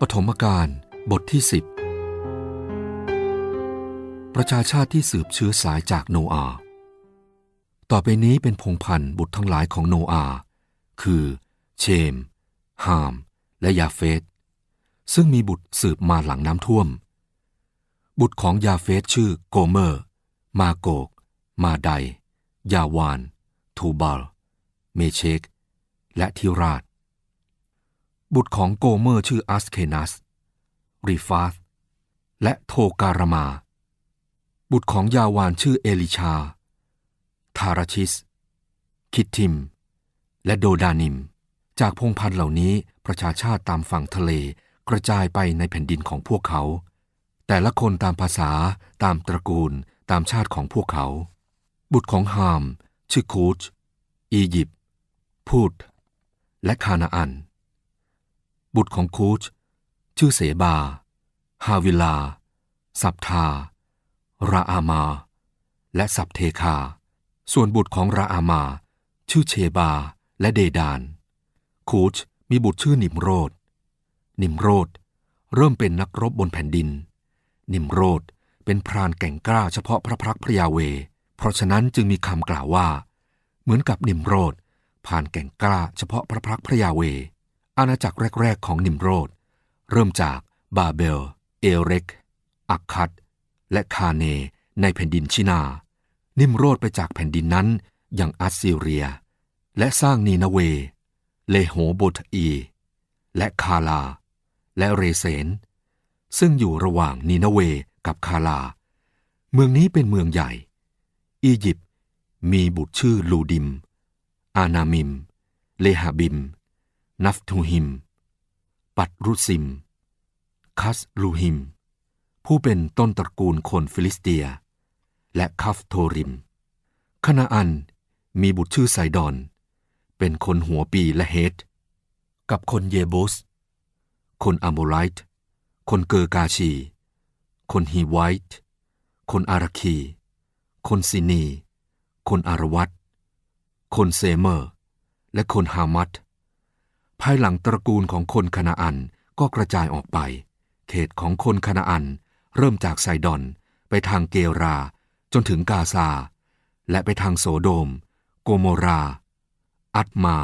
ปฐมกาลบทที่สิบประชาชาติที่สืบเชื้อสายจากโนอาห์ต่อไปนี้เป็นพงพันธุ์บุตรทั้งหลายของโนอาห์คือ เชม ฮาม และยาเฟตซึ่งมีบุตรสืบมาหลังน้ำท่วม บุตรของยาเฟตชื่อโกเมอร์ มาโกก มาได ยาวาน ทูบาล เมเชก และทิราช บุตรของโกเมอร์ชื่ออัสเคนัส รีฟาสและโทการมา บุตรของยาวานชื่อเอลิชา ทาราชิส คิตทิม และโดดานิม จากพงพันธุ์เหล่านี้ประชาชาติตามฝั่งทะเลกระจายไปในแผ่นดินของพวกเขา แต่ละคนตามภาษาตามตระกูลตามชาติของพวกเขา บุตรของฮาม ชื่อคูช อียิปต์พูด และคานาอัน บุตรของคูช ชื่อเสบา ฮาวิลา สับทา ราอามา และสับเทคา ส่วนบุตรของราอามา ชื่อเชบาและเดดาน คูชมีบุตรชื่อนิมโรด นิมโรดเริ่มเป็นนักรบบนแผ่นดิน นิมโรดเป็นพรานแก่งกล้าเฉพาะพระพักพระยาเว เพราะฉะนั้นจึงมีคำกล่าวว่า เหมือนกับนิมโรดผ่านแก่งกล้าเฉพาะพระพักพระยาเว อาณาจักรแรก ๆ ของนิมโรดเริ่มจากบาเบล เอเร็ก อักคัด และคาเนในแผ่นดินชินา นิมโรดไปจากแผ่นดินนั้นอย่างอัสซีเรีย และสร้างนีนาเว เลโหโบทอี และคาลา และเรเซน ซึ่งอยู่ระหว่างนีนาเวกับคาลา เมืองนี้เป็นเมืองใหญ่ อียิปต์มีบุตรชื่อลูดิม อานามิม เลหาบิม นัฟทูหิม ปัตรุซิม คัสลูหิม ผู้เป็นต้นตระกูลคนฟิลิสเตีย และคัฟโทริม คณาอันมีบุตรชื่อไซดอน เป็นคนหัวปีและเฮดกับคนเยโบส คนอโมไลต์ คนเกอร์กาชี คนฮีไวท์ คนอาราคี คนซินี คนอารวัตคนเซเมอร์ และคนฮามัต ภายหลังตระกูลของคนคณาอันก็กระจายออกไป เขตของคนคณาอัน เริ่มจากไซดอน ไปทางเกรา จนถึงกาซา และไปทางโสโดม โกโมรา อัตมา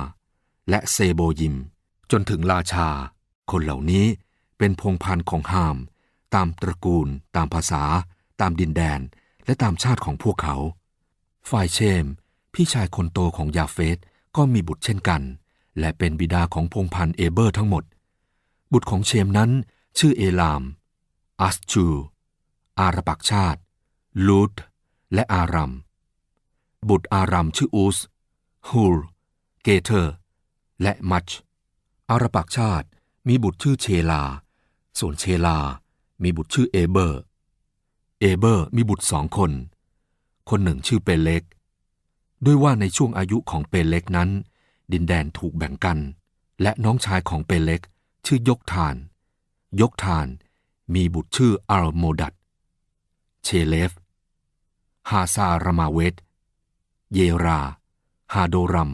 และเซโบยิม จนถึงราชา คนเหล่านี้เป็นพงพันธุ์ของฮาม ตามตระกูล ตามภาษา ตามดินแดน และตามชาติของพวกเขา ฝ่ายเชม พี่ชายคนโตของยาเฟตก็มีบุตรเช่นกัน และเป็นบิดาของพงพันธ์เอเบอร์ทั้งหมด บุตรของเชมนั้นชื่อเอลาม อัสจู อารปักชาติ ลูด และอารัม บุตรอารัมชื่ออูส ฮูล เกเทอร์ และมัช อารปักชาติมีบุตรชื่อเชลา ส่วนเชลา มีบุตรชื่อเอเบอร์ เอเบอร์มีบุตรสองคน คนหนึ่งชื่อเปเล็ก ด้วยว่าในช่วงอายุของเปเล็กนั้น ดินแดนถูกแบ่งกัน และน้องชายของเปเล็ก ชื่อยกทาน ยกทานมีบุตรชื่ออัลโมดัดเชเลฟ ฮาซารามาเวตเยรา ฮาโดรัม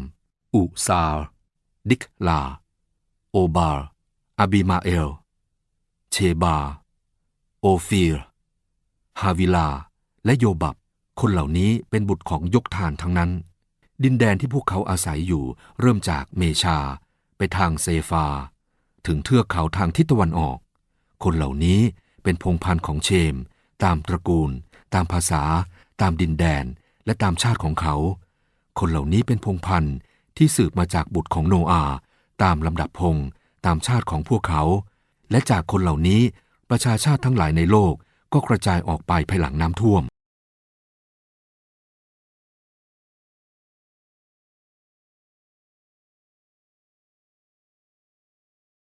อุซาลดิกลา โอบาลอาบิมาเอล เชบา โอฟีร ฮาวิลา และโยบับ คนเหล่านี้เป็นบุตรของยกทานทั้งนั้น ดินแดนที่พวกเขาอาศัยอยู่เริ่มจากเมชา ไปทางเซฟา ถึงเทือกเขาทางทิศตะวันออก คนเหล่านี้เป็นพงพันธุ์ของเชม ตามตระกูล ตามภาษา ตามดินแดน และตามชาติของเขา คนเหล่านี้เป็นพงพันธุ์ที่สืบมาจากบุตรของโนอาห์ตามลำดับพงตามชาติของพวกเขา และจากคนเหล่านี้ประชาชาติทั้งหลายในโลกก็กระจายออกไปภายหลังน้ำท่วม